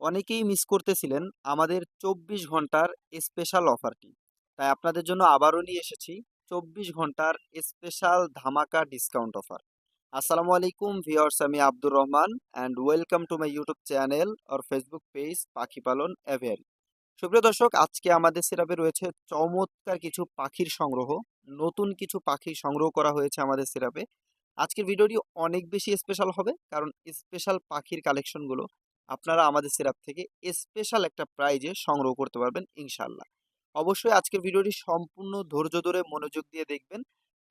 অনেকেই মিস করতেছিলেন আমাদের চব্বিশ ঘণ্টার স্পেশাল অফারটি তাই আপনাদের জন্য আবারও নিয়ে এসেছি চব্বিশ ঘণ্টার স্পেশাল ধামাকা ডিসকাউন্ট অফার আসসালামু আলাইকুম ভিওর্স আমি Abdur Rahman and welcome to my YouTube channel R Facebook page পাখি পালন অ্যাভিয়ারি সুপ্রিয় দর্শক, আজকে আমাদের সিরাপে রয়েছে চমৎকার কিছু পাখির সংগ্রহ, নতুন কিছু পাখি সংগ্রহ করা হয়েছে আমাদের সিরাপে আজকের ভিডিওটি অনেক বেশি স্পেশাল হবে কারণ স্পেশাল পাখির কালেকশনগুলো আপনারা আমাদের সিরাপ থেকে স্পেশাল একটা প্রাইজে সংগ্রহ করতে পারবেন ইনশাল্লাহ অবশ্যই আজকের ভিডিওটি সম্পূর্ণ ধৈর্য ধরে মনোযোগ দিয়ে দেখবেন।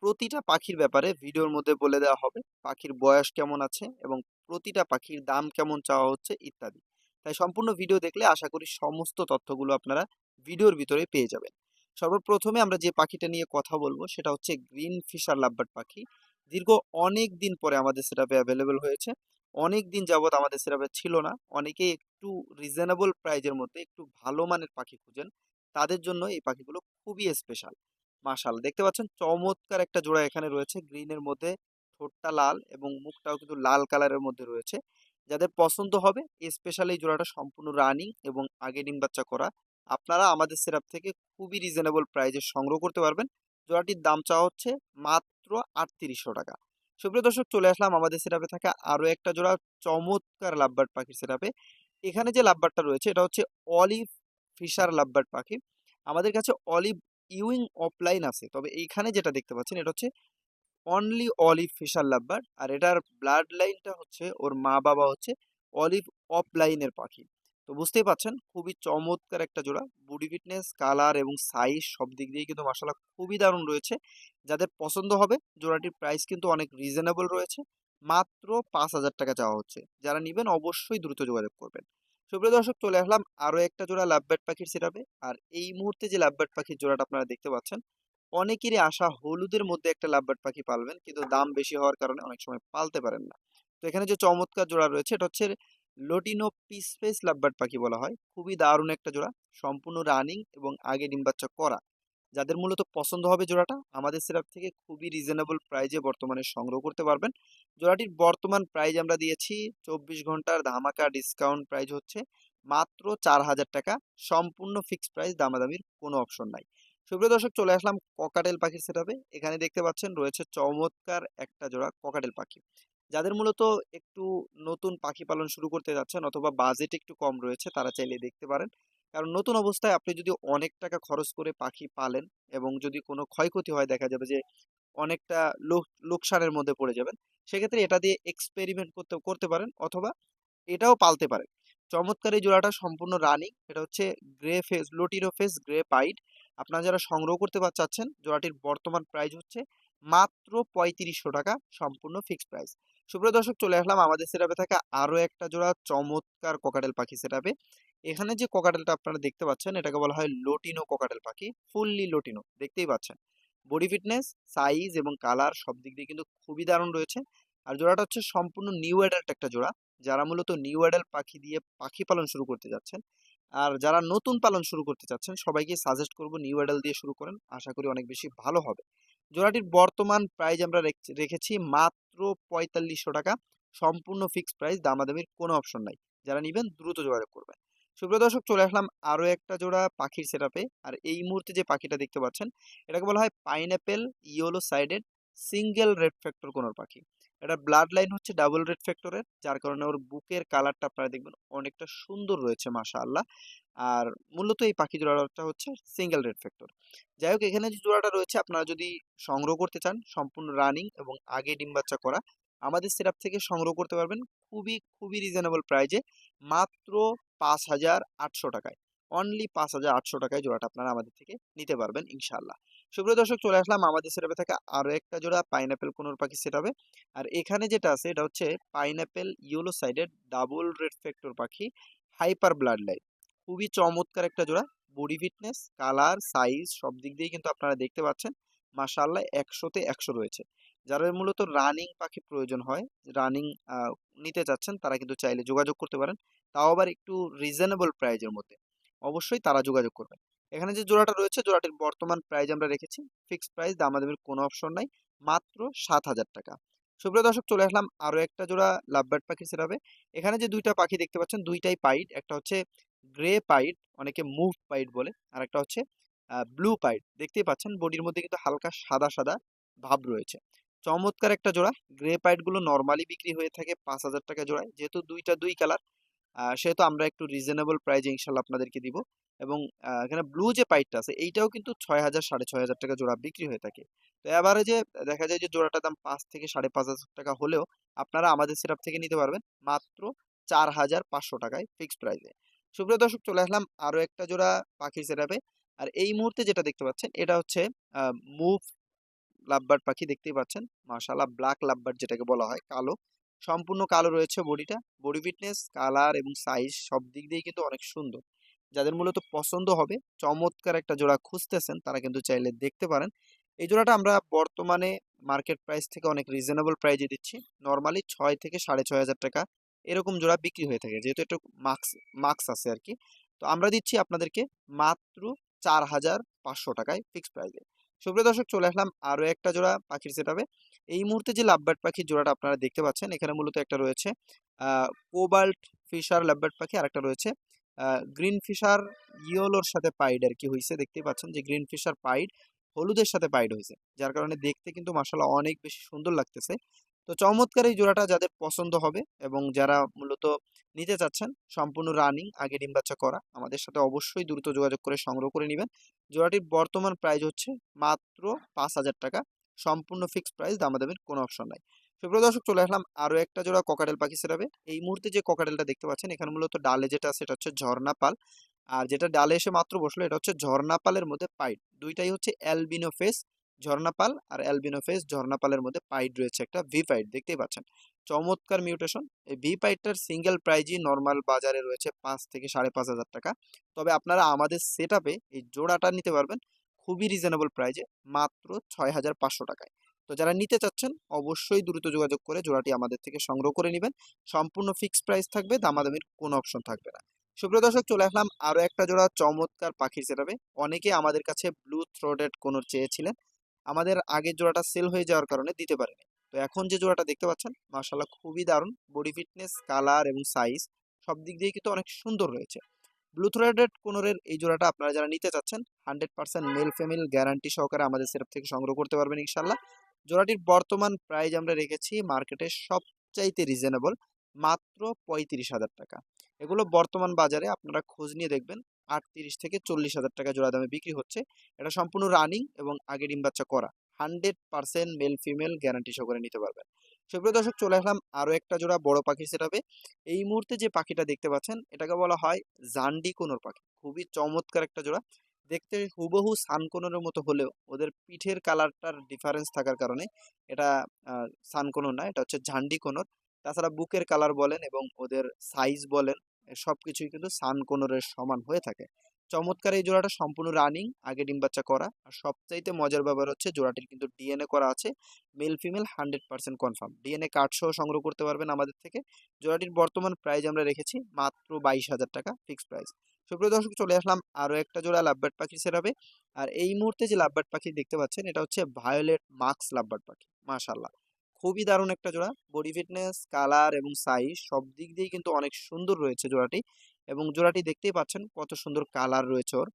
প্রতিটা পাখির ব্যাপারে ভিডিওর মধ্যে বলে দেওয়া হবে, পাখির বয়স কেমন আছে এবং প্রতিটা পাখির দাম কেমন চাওয়া হচ্ছে, ইত্যাদি। তাই সম্পূর্ণ ভিডিও দেখলে আশা করি সমস্ত তথ্যগুলো আপনারা ভিডিওর ভিতরে পেয়ে যাবেন। সর্বপ্রথমে আমরা যে পাখিটা নিয়ে কথা বলব, সেটা হচ্ছে গ্রিন ফিশার লাভবার্ড পাখি। দীর্ঘ অনেক দিন পরে আমাদের সেটাপে অ্যাভেলেবেল হয়েছে। অনেক দিন যাবত আমাদের সেরাপে ছিল না। অনেকেই একটু রিজনেবল প্রাইজের মধ্যে একটু ভালো মানের পাখি খুঁজেন। তাদের জন্য এই পাখিগুলো খুবই স্পেশাল মাশাল, দেখতে পাচ্ছেন চমৎকার একটা জোড়া এখানে রয়েছে। গ্রিনের মধ্যে ঠোঁটটা লাল এবং মুখটাও কিন্তু লাল কালারের মধ্যে রয়েছে। যাদের পছন্দ হবে স্পেশাল এই জোড়াটা সম্পূর্ণ রানিং এবং আগে ডিম বাচ্চা করা। আপনারা আমাদের সেরাপ থেকে খুবই রিজনেবল প্রাইজে সংগ্রহ করতে পারবেন। জোড়াটির দাম চাওয়া হচ্ছে মাত্র আটত্রিশশো টাকা। সুপ্রিয় দর্শক, চলে আসলাম আমাদের সেটাপে থাকা আরও একটা জোড়া চমৎকার লাভবার্ড পাখির সেটাপে এখানে যে লাভবার্ডটা রয়েছে, এটা হচ্ছে অলিভ ফিশার লাভবার্ড পাখি। আমাদের কাছে অলিভ ইউইং অফলাইন আছে, তবে এইখানে যেটা দেখতে পাচ্ছেন, এটা হচ্ছে অনলি অলিভ ফিশার লাভবার্ড আর এটার ব্লাড লাইনটা হচ্ছে, ওর মা বাবা হচ্ছে অলিভ অফলাইনের পাখি। তো বুঝতেই পাচ্ছেন খুবই চমৎকার একটা জোড়া। বডি ফিটনেস কালার এবং সাইজ সব দিক দিয়ে কিন্তু মাসাল্লাহ খুবই দারুণ রয়েছে। যাদের পছন্দ হবে, জোড়াটির প্রাইস কিন্তু অনেক রিজনেবল রয়েছে। মাত্র পাঁচ হাজার টাকা চাওয়া হচ্ছে। যারা নেবেন অবশ্যই দ্রুত যোগাযোগ করবেন। সুপ্রিয় দর্শক, চলে আসলাম আরও একটা জোড়া লাভবার্ড পাখির সেটাবে আর এই মুহূর্তে যে লাভবার্ড পাখির জোড়াটা আপনারা দেখতে পাচ্ছেন, অনেকেরই আশা হলুদের মধ্যে একটা লাভবার্ড পাখি পালবেন, কিন্তু দাম বেশি হওয়ার কারণে অনেক সময় পালতে পারেন না। তো এখানে যে চমৎকার জোড়া রয়েছে, এটা হচ্ছে লোটিনো পিস ফেস লাভবার্ড পাখি বলা হয়। খুবই দারুণ একটা জোড়া। সম্পূর্ণ রানিং এবং আগে ডিম বাচ্চা করা। যাদের মূলত পছন্দ হবে জোড়াটা, আমাদের সিরাপ থেকে খুবই রিজনেবল প্রাইজে বর্তমানে সংগ্রহ করতে পারবেন। জোড়াটির বর্তমান প্রাইজ আমরা দিয়েছি চব্বিশ ঘণ্টার ধামাকা ডিসকাউন্ট প্রাইজ হচ্ছে মাত্র চার হাজার টাকা। সম্পূর্ণ ফিক্সড প্রাইস দামাদামির কোনো অপশন নাই। সুপ্রিয় দর্শক, চলে আসলাম ককাটেল পাখির সেটাপে এখানে দেখতে পাচ্ছেন রয়েছে চমৎকার একটা জোড়া ককাটেল পাখি। যাদের মূলত একটু নতুন পাখি পালন শুরু করতে যাচ্ছেন অথবা বাজেট একটু কম রয়েছে, তারা চাইলে দেখতে পারেন। কারণ নতুন অবস্থায় আপনি যদি অনেক টাকা খরচ করে পাখি পালেন এবং যদি কোনো ক্ষয়ক্ষতি হয়, দেখা যাবে যে অনেকটা লোকসানের মধ্যে পড়ে যাবেন, সেক্ষেত্রে এটা দিয়ে এক্সপেরিমেন্ট করতে করতে পারেন অথবা এটাও পালতে পারেন। চমৎকার এই জোড়াটা সম্পূর্ণ রানিং এটা হচ্ছে grey face lutino face grey pied আপনারা যারা সংগ্রহ করতে চাচ্ছেন, জোড়াটির বর্তমান প্রাইস হচ্ছে মাত্র পঁয়ত্রিশশো টাকা, সম্পূর্ণ ফিক্সড প্রাইস সুপ্রিয় দর্শক, চলে আসলাম আমাদের সেটাপে থাকা আরও একটা জোড়া চমৎকার কোকাটেল পাখি সেটাপে এখানে যে কোকাটেলটা আপনারা দেখতে পাচ্ছেন, এটাকে বলা হয় লোটিনো কোকাটেল পাখি ফুললি লোটিনো দেখতেই পাচ্ছেন। বডি ফিটনেস সাইজ এবং কালার সব দিক দিয়ে কিন্তু খুবই দারুণ রয়েছে। আর জোড়াটা হচ্ছে সম্পূর্ণ নিউ অ্যাডাল্ট একটা জোড়া, যারা মূলত নিউ অ্যাডাল্ট পাখি দিয়ে পাখি পালন শুরু করতে যাচ্ছেন। আর যারা নতুন পালন শুরু করতে চাচ্ছেন, সবাইকে সাজেস্ট করব নিউ অ্যাডাল্ট দিয়ে শুরু করেন, আশা করি অনেক বেশি ভালো হবে। জোড়াটির বর্তমান প্রাইস আমরা রেখেছি মাত্র পঁয়তাল্লিশশো টাকা। সম্পূর্ণ ফিক্সড প্রাইস দামাদামির কোনো অপশন নাই। যারা নেবেন, দ্রুত যোগাযোগ করবেন। সুপ্রিয় দর্শক, চলে আসলাম আরও একটা জোড়া পাখির সেটাপে আর এই মুহূর্তে যে পাখিটা দেখতে পাচ্ছেন, এটাকে বলা হয় pineapple yellow sided single red factor কোনোর পাখি। এটা ব্লাড লাইন হচ্ছে ডাবল রেড ফ্যাক্টরের যার কারণে ওর বুকের কালারটা আপনারা দেখবেন অনেকটা সুন্দর রয়েছে মাশা আল্লাহ আর মূলত এই পাখি জোড়াটা হচ্ছে সিঙ্গেল রেড ফ্যাক্টর যাই হোক, এখানে যে জোড়াটা রয়েছে, আপনারা যদি সংগ্রহ করতে চান, সম্পূর্ণ রানিং এবং আগে ডিম বাচ্চা করা, আমাদের সিরাপ থেকে সংগ্রহ করতে পারবেন খুবই খুবই রিজনেবল প্রাইজে মাত্র পাঁচ হাজার আটশো টাকায়। অনলি পাঁচ হাজার আটশো টাকায় জোড়াটা আপনারা আমাদের থেকে নিতে পারবেন ইনশাল্লাহ সুপ্রিয় দর্শক, চলে আসলাম আমাদের সেটাপে থাকা আরও একটা জোড়া পাইনঅ্যাপেল কোনোর পাখি সেটাবে আর এখানে যেটা আছে, এটা হচ্ছে পাইনঅ্যাপেল ইয়েলো সাইডের ডাবল রেড ফ্যাক্টর পাখি হাইপার ব্লাড লাইন খুবই চমৎকার একটা জোড়া বডি ফিটনেস কালার সাইজ সব দিক দিয়েই কিন্তু আপনারা দেখতে পাচ্ছেন। মাশাল্লাহ একশোতে একশো রয়েছে। যাদের মূলত রানিং পাখি প্রয়োজন হয় রানিং নিতে চাচ্ছেন, তারা কিন্তু চাইলে যোগাযোগ করতে পারেন। তাও আবার একটু রিজনেবল প্রাইজের মধ্যে। অবশ্যই তারা যোগাযোগ করবেন। এখানে যে জোড়াটা রয়েছে, জোড়াটির বর্তমান প্রাইজ আমরা রেখেছি। ফিক্সড প্রাইস দামাদামির কোনো অপশন নাই, মাত্র সাত হাজার টাকা। সুপ্রিয় দর্শক, চলে আসলাম আরও একটা জোড়া লাভবার্ড পাখির সেরাবে এখানে যে দুইটা পাখি দেখতে পাচ্ছেন, দুইটাই পাইট একটা হচ্ছে গ্রে পাইট অনেকে মুভ পাইট বলে, আর একটা হচ্ছে ব্লু পাইট দেখতেই পাচ্ছেন, বডির মধ্যে কিন্তু হালকা সাদা সাদা ভাব রয়েছে। চমৎকার একটা জোড়া গ্রে পাইটগুলো নর্মালি বিক্রি হয়ে থাকে পাঁচ হাজার টাকা জোড়ায়। যেহেতু দুইটা দুই কালার সেহেতু আমরা একটু রিজনেবল প্রাইজে ইনশাল্লাহ আপনাদেরকে দিব। এবং এখানে ব্লু যে পাইটটা আছে, এইটাও কিন্তু ছয় হাজার, সাড়ে ছয় হাজার টাকা জোড়া বিক্রি হয়ে থাকে। তো এবারে যে দেখা যায় যে জোড়াটার দাম পাঁচ থেকে সাড়ে পাঁচ হাজার টাকা হলেও আপনারা আমাদের সেটআপ থেকে নিতে পারবেন মাত্র চার হাজার পাঁচশো টাকায় ফিক্সড প্রাইসে সুপ্রিয় দর্শক, চলে আসলাম আরও একটা জোড়া পাখির সেটআপে আর এই মুহূর্তে যেটা দেখতে পাচ্ছেন, এটা হচ্ছে মুভ লাভবার্ড পাখি দেখতেই পাচ্ছেন। মাশাআল্লাহ ব্ল্যাক লাভবার্ড যেটাকে বলা হয়, কালো। সম্পূর্ণ কালো রয়েছে বডিটা। বডি ফিটনেস কালার এবং সাইজ সব দিক দিয়ে কিন্তু অনেক সুন্দর। যাদের মূলত পছন্দ হবে, চমৎকার একটা জোড়া খুঁজতেছেন, তারা কিন্তু চাইলে দেখতে পারেন। এই জোড়াটা আমরা বর্তমানে মার্কেট প্রাইস থেকে অনেক রিজনেবল প্রাইজে দিচ্ছি। নর্মালি ছয় থেকে সাড়ে ছয় হাজার টাকা এরকম জোড়া বিক্রি হয়ে থাকে, যেহেতু একটু মার্কস মার্কস আছে আর কি তো আমরা দিচ্ছি আপনাদেরকে মাত্র চার হাজার পাঁচশো টাকায় ফিক্সড প্রাইজে সুপ্রিয় দর্শক, চলে আসলাম আরও একটা জোড়া পাখির সেটাবে এই মুহূর্তে যে লাভবার্ড পাখির জোড়াটা আপনারা দেখতে পাচ্ছেন, এখানে মূলত একটা রয়েছে কোবাল্ট ফিশার লাভবার্ড পাখি আর একটা রয়েছে গ্রিন ফিশার ইয়েলোর সাথে পাইড আর কি হয়েছে দেখতে পাচ্ছেন যে গ্রিন ফিশার পাইড হলুদের সাথে পাইড হয়েছে যার কারণে দেখতে কিন্তু মাসাল্লাহ অনেক বেশি সুন্দর লাগতেছে। তো চমৎকার এই জোড়াটা যাদের পছন্দ হবে এবং যারা মূলত নিতে চাচ্ছেন, সম্পূর্ণ রানিং, আগে ডিম বাচ্চা করা, আমাদের সাথে অবশ্যই দ্রুত যোগাযোগ করে সংগ্রহ করে নেবেন। জোড়াটির বর্তমান প্রাইস হচ্ছে মাত্র পাঁচ হাজার টাকা, সম্পূর্ণ ফিক্সড প্রাইস, দামাদামের কোনো অপশন নাই। সুপ্রিয় দর্শক, চলে আসলাম আরও একটা জোড়া ককাটেল পাখি সেরাবে এই মুহূর্তে যে ককাটেলটা দেখতে পাচ্ছেন, এখানে মূলত ডালে যেটা এটা হচ্ছে ঝর্ণা পাল। আর যেটা ডালে এসে মাত্র বসল, এটা হচ্ছে ঝর্ণা পালের মধ্যে পাইট দুইটাই হচ্ছে অ্যালবিনো ফেস ঝর্ণা পাল আর অ্যালবিনো ফেস ঝর্ণা পালের মধ্যে পাইট রয়েছে একটা ভি পাইট দেখতেই পাচ্ছেন। চমৎকার মিউটেশন এই ভি পাইটটার সিঙ্গেল প্রাইজই নর্মাল বাজারে রয়েছে পাঁচ থেকে সাড়ে পাঁচ হাজার টাকা। তবে আপনারা আমাদের সেট এই জোড়াটা নিতে পারবেন খুবই রিজনেবল প্রাইজে মাত্র ছয় হাজার পাঁচশো টাকায়। তো যারা নিতে চাচ্ছেন, অবশ্যই দ্রুত যোগাযোগ করে জোড়াটি আমাদের থেকে সংগ্রহ করে নেবেন। সম্পূর্ণ ফিক্সড প্রাইস থাকবে দামাদামির কোনো অপশন থাকবে না। সুপ্রিয় দর্শক, চলে আসলাম আরও একটা জোড়া চমৎকার পাখির সেটাবে অনেকে আমাদের কাছে ব্লু থ্রোডেড কোনোর চেয়েছিলেন। আমাদের আগের জোড়াটা সেল হয়ে যাওয়ার কারণে দিতে পারিনি। তো এখন যে জোড়াটা দেখতে পাচ্ছেন মার্শাল্লাহ খুবই দারুণ। বডি ফিটনেস কালার এবং সাইজ সব দিক দিয়ে কিন্তু অনেক সুন্দর রয়েছে। ব্লু থ্রেডেড কোনোরের এই জোড়াটা আপনারা যারা নিতে চাচ্ছেন hundred percent male female guarantee সহকারে আমাদের সেরফ থেকে সংগ্রহ করতে পারবেন ইনশাল্লাহ জোড়াটির বর্তমান প্রাইস আমরা রেখেছি মার্কেটে সবচাইতে রিজনেবল মাত্র পঁয়ত্রিশ হাজার টাকা। এগুলো বর্তমান বাজারে আপনারা খোঁজ নিয়ে দেখবেন, আটত্রিশ থেকে চল্লিশ হাজার টাকা জোড়া দামে বিক্রি হচ্ছে। এটা সম্পূর্ণ রানিং এবং আগে ডিম বাচ্চা করা। Hundred percent male female guarantee সহকারে নিতে পারবেন। সুপ্রিয় দর্শক, চলে আসলাম আরও একটা জোড়া বড় পাখি সেটাবে এই মুহূর্তে যে পাখিটা দেখতে পাচ্ছেন, এটাকে বলা হয় জান্ডি কোনোর পাখি। খুবই চমৎকার একটা জোড়া। দেখতে হুবহু সানকোনোর মতো হলেও ওদের পিঠের কালারটার ডিফারেন্স থাকার কারণে এটা সানকোনোর না, এটা হচ্ছে ঝান্ডি কোনোর। তাছাড়া বুকের কালার বলেন এবং ওদের সাইজ বলেন সব কিছুই কিন্তু সানকোনরের সমান হয়ে থাকে। চমৎকার এই জোড়াটা সম্পূর্ণ রানিং আগে ডিম বাচ্চা করা। আর সবচাইতে মজার ব্যাপার হচ্ছে জোড়াটির কিন্তু ডিএনএ করা আছে male female hundred percent confirm D N A card সহ সংগ্রহ করতে পারবেন আমাদের থেকে। জোড়াটির বর্তমান প্রাইস আমরা রেখেছি মাত্র বাইশ হাজার টাকা ফিক্সড প্রাইস সুপ্রিয় দর্শক, চলে আসলাম আরও একটা জোড়া লাভবার্ড পাখি সেরাবে আর এই মুহূর্তে যে লাভবার্ড পাখি দেখতে পাচ্ছেন, এটা হচ্ছে ভায়োলেট মার্কস লাভবার্ড পাখি মাশাল্লাহ খুবই দারুণ একটা জোড়া, বডি ফিটনেস, কালার এবং সাইজ সব দিক দিয়েই কিন্তু অনেক সুন্দর রয়েছে জোড়াটি। এবং জোড়াটি দেখতেই পাচ্ছেন কত সুন্দর কালার রয়েছে ওর।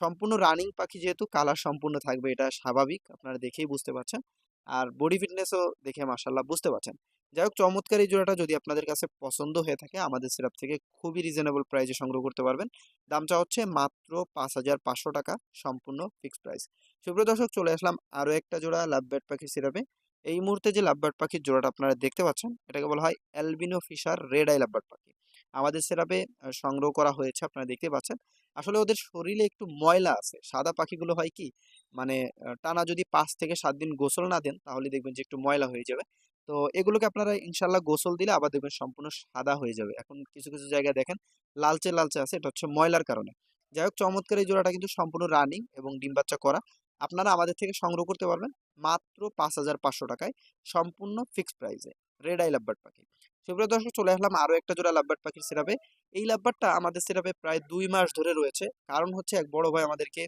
সম্পূর্ণ রানিং পাখি যেহেতু, কালার সম্পূর্ণ থাকবে, এটা স্বাভাবিক, আপনারা দেখেই বুঝতে পারছেন। আর বডি ফিটনেসও দেখে মাসাল্লাহ বুঝতে পারছেন। যাই হোক চমৎকার এই জোড়াটা যদি আপনাদের কাছে পছন্দ হয়ে থাকে, আমাদের সিরাপ থেকে খুবই রিজনেবল প্রাইসে সংগ্রহ করতে পারবেন। দামটা হচ্ছে মাত্র পাঁচ হাজার পাঁচশো টাকা, সম্পূর্ণ ফিক্সড প্রাইস সুপ্রিয় দর্শক, চলে আসলাম আরও একটা জোড়া লাভ ব্যাট পাখি সিরাপে এই মুহূর্তে যে লাভবার্ড পাখির জোড়াটা আপনারা দেখতে পাচ্ছেন, এটাকে বলা হয় albino fisher red eye lovebird পাখি। আমাদের সেরাপে সংগ্রহ করা হয়েছে, আপনারা দেখতে পাচ্ছেন। আসলে ওদের শরীরে একটু ময়লা আছে। সাদা পাখিগুলো হয় কি মানে টানা যদি পাঁচ থেকে সাত দিন গোসল না দেন, তাহলে দেখবেন যে একটু ময়লা হয়ে যাবে। তো এগুলোকে আপনারা ইনশাল্লাহ গোসল দিলে আবার দেখবেন সম্পূর্ণ সাদা হয়ে যাবে। এখন কিছু কিছু জায়গায় দেখেন লালচে লালচে আছে, এটা হচ্ছে ময়লার কারণে। যাই হোক, চমৎকার এই জোড়াটা কিন্তু সম্পূর্ণ রানিং এবং ডিম বাচ্চা করা। আপনারা আমাদের থেকে সংগ্রহ করতে পারবেন মাত্র পাঁচ হাজার পাঁচশো টাকায় সম্পূর্ণ ফিক্সড প্রাইসে। রেড আই লাভবার্ড পাখি। সুপ্রিয় দর্শক চলে আসলাম আরও একটা জোড়া লাভবার্ড পাখির সিরাপে। এই লাভবার্ডটা আমাদের সিরাপে প্রায় দুই মাস ধরে রয়েছে। কারণ হচ্ছে এক বড় ভাই আমাদেরকে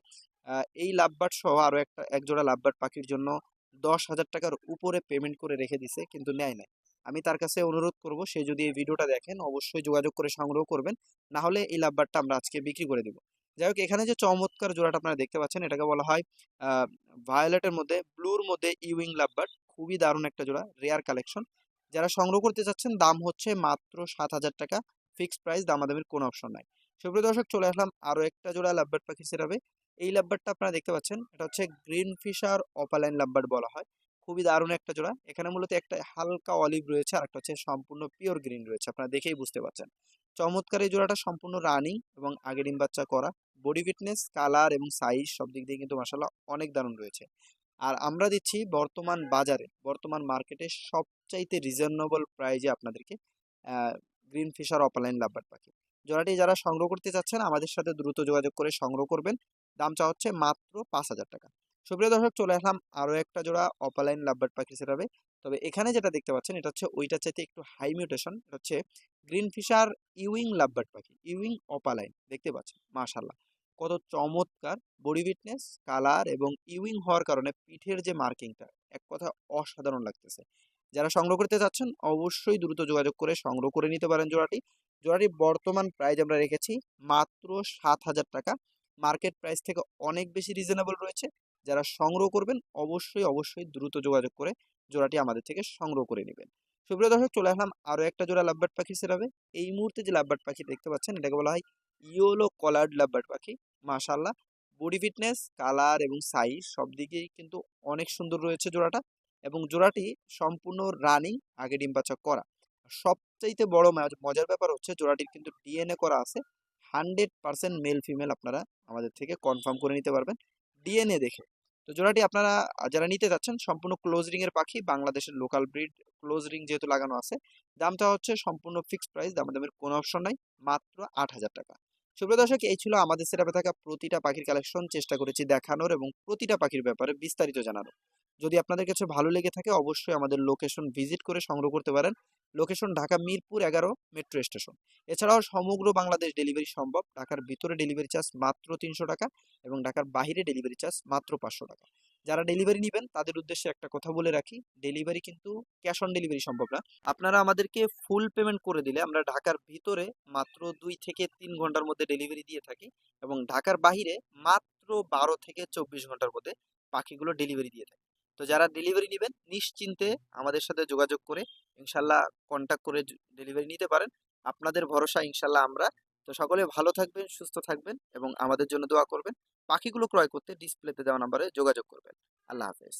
এই লাভবার্ড সহ আরও একটা, এক জোড়া লাভবার্ড পাখির জন্য দশ হাজার টাকার উপরে পেমেন্ট করে রেখে দিছে, কিন্তু নেয় নাই। আমি তার কাছে অনুরোধ করব, সে যদি এই ভিডিওটা দেখেন, অবশ্যই যোগাযোগ করে সংগ্রহ করবেন। না হলে এই লাভবারটা আমরা আজকে বিক্রি করে দিব। যাই হোক, এখানে যে চমৎকার জোড়াটা আপনারা দেখতে পাচ্ছেন, এটাকে বলা হয় ভায়োলেটের মধ্যে ব্লুর মধ্যে ইউইং লাভবার্ড। খুবই দারুণ একটা জোড়া রেয়ার কালেকশন যারা সংগ্রহ করতে চাচ্ছেন, দাম হচ্ছে মাত্র সাত হাজার টাকা। ফিক্সড প্রাইস দামাদামির কোনো অপশন নাই। সুপ্রিয় দর্শক, চলে আসলাম আরও একটা জোড়া লাভবার্ড পাখি সেরাবে এই লাভবার্ডটা আপনারা দেখতে পাচ্ছেন, এটা হচ্ছে গ্রিন ফিশার অপালাইন লাভবার্ড বলা হয়। খুবই দারুণ একটা জোড়া। এখানে মূলত একটা হালকা অলিভ রয়েছে আর একটা হচ্ছে সম্পূর্ণ পিওর গ্রিন রয়েছে, আপনারা দেখেই বুঝতে পারছেন। চমৎকার এই জোড়াটা সম্পূর্ণ রানিং এবং আগে ডিম বাচ্চা করা। বডি ফিটনেস, কালার এবং সাইজ সব দিক দিয়ে কিন্তু মাসাল্লাহ অনেক দারুণ রয়েছে। আর আমরা দিচ্ছি বর্তমান বাজারে, বর্তমান মার্কেটে সবচাইতে রিজনেবল প্রাইজে আপনাদেরকে গ্রিন ফিশার অপালাইন লাভবার্ড পাখি। জোড়াটি যারা সংগ্রহ করতে চাচ্ছেন, আমাদের সাথে দ্রুত যোগাযোগ করে সংগ্রহ করবেন। দামটা হচ্ছে মাত্র পাঁচ হাজার টাকা। সুপ্রিয় দর্শক, চলে আসলাম আরও একটা জোড়া অপালাইন লাভবার্ড পাখি সেটাবে তবে এখানে যেটা দেখতে পাচ্ছেন, এটা হচ্ছে ওইটার চাইতে একটু হাই মিউটেশন এটা হচ্ছে গ্রিন ফিশার ইউইং লাভবার্ড পাখি ইউইং অপালাইন দেখতে পাচ্ছেন মাশাল্লাহ কত চমৎকার বডি ফিটনেস কালার এবং ইউইং হওয়ার কারণে পিঠের যে মার্কিংটা, এক কথা অসাধারণ লাগতেছে। যারা সংগ্রহ করতে চাচ্ছেন, অবশ্যই দ্রুত যোগাযোগ করে সংগ্রহ করে নিতে পারেন জোড়াটি। জোড়াটি বর্তমান প্রাইস আমরা রেখেছি মাত্র সাত হাজার টাকা। মার্কেট প্রাইস থেকে অনেক বেশি রিজনেবল রয়েছে। যারা সংগ্রহ করবেন, অবশ্যই অবশ্যই দ্রুত যোগাযোগ করে জোড়াটি আমাদের থেকে সংগ্রহ করে নেবেন। সুপ্রিয় দর্শক, চলে আসলাম আরও একটা জোড়া লাভবার্ড পাখি সেরাবে এই মুহূর্তে যে লাভবার্ড পাখি দেখতে পাচ্ছেন, এটাকে বলা হয় ইয়োলো কলার্ড লাভবার্ড পাখি। মাশাল্লাহ। বডি ফিটনেস, কালার এবং সাইজ সব দিকেই কিন্তু অনেক সুন্দর রয়েছে জোড়াটা এবং জোড়াটি সম্পূর্ণ রানিং, আগে ডিম বাচ্চা করা। সবচাইতে বড় মজ- মজার ব্যাপার হচ্ছে জোড়াটির কিন্তু ডিএনএ করা আছে। হান্ড্রেড পার্সেন্ট মেল ফিমেল আপনারা আমাদের থেকে কনফার্ম করে নিতে পারবেন ডিএনএ দেখে। তো জোড়াটি আপনারা যারা নিতে যাচ্ছেন, সম্পূর্ণ ক্লোজ রিং এর পাখি, বাংলাদেশের লোকাল ব্রিড ক্লোজ রিং যেহেতু লাগানো আছে, দামটা হচ্ছে সম্পূর্ণ ফিক্সড প্রাইস দামের কোনো অপশন নাই, মাত্র আট হাজার টাকা। সুপ্রিয় দর্শক, এই ছিল আমাদের সেটাপে থাকা প্রতিটা পাখির কালেকশন চেষ্টা করেছি দেখানোর এবং প্রতিটা পাখির ব্যাপারে বিস্তারিত জানানো যদি আপনাদের কাছে ভালো লেগে থাকে, অবশ্যই আমাদের লোকেশন ভিজিট করে সংগ্রহ করতে পারেন। লোকেশন ঢাকা মিরপুর এগারো মেট্রো স্টেশন এছাড়াও সমগ্র বাংলাদেশ ডেলিভারি সম্ভব। ঢাকার ভিতরে ডেলিভারি চার্জ মাত্র তিনশো টাকা এবং ঢাকার বাহিরে ডেলিভারি চার্জ মাত্র পাঁচশো টাকা। যারা ডেলিভারি নেবেন, তাদের উদ্দেশ্যে একটা কথা বলে রাখি ডেলিভারি কিন্তু ক্যাশ অন ডেলিভারি সম্ভব না। আপনারা আমাদেরকে ফুল পেমেন্ট করে দিলে আমরা ঢাকার ভিতরে মাত্র দুই থেকে তিন ঘণ্টার মধ্যে ডেলিভারি দিয়ে থাকি এবং ঢাকার বাইরে মাত্র বারো থেকে চব্বিশ ঘণ্টার মধ্যে পাখিগুলো ডেলিভারি দিয়ে থাকি। তো যারা ডেলিভারি নেবেন, নিশ্চিন্তে আমাদের সাথে যোগাযোগ করে, ইনশাল্লাহ কন্ট্যাক্ট করে ডেলিভারি নিতে পারেন। আপনাদের ভরসা ইনশাল্লাহ আমরা তো সকলে ভালো থাকবেন, সুস্থ থাকবেন এবং আমাদের জন্য দোয়া করবেন। পাখিগুলো ক্রয় করতে ডিসপ্লেতে দেওয়া নাম্বারে যোগাযোগ করবেন। আল্লাহ হাফেজ।